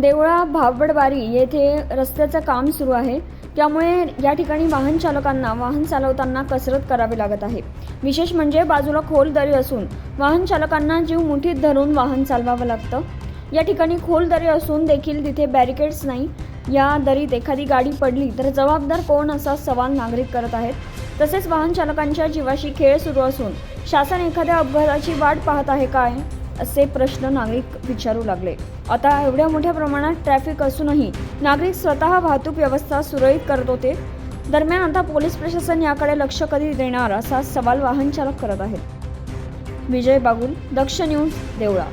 देवळा भावबडबारी येथे रस्त्याचं काम सुरू आहे. त्यामुळे या ठिकाणी वाहन चालकांना वाहन चालवताना कसरत करावी लागत आहे. विशेष म्हणजे बाजूला खोल दरी असून वाहन चालकांना जीव मुठीत धरून वाहन चालवावं लागतं. या ठिकाणी खोल दरी असून देखील तिथे बॅरिकेड्स नाही. या दरीत एखादी गाडी पडली तर जबाबदार कोण असा सवाल नागरिक करत आहेत. तसेच वाहन चालकांच्या जीवाशी खेळ सुरू असून शासन एखाद्या अपघाताची वाट पाहत आहे काय? असे प्रश्न नागरिक विचारू लागले. आता एवढ्या मोठ्या प्रमाणात ट्रॅफिक असूनही नागरिक स्वतः वाहतूक व्यवस्था सुरळीत करत होते. दरम्यान आता पोलीस प्रशासन याकडे लक्ष कधी देणार असा सवाल वाहन चालक करत आहेत. विजय बागुल दक्ष न्यूज देवळा.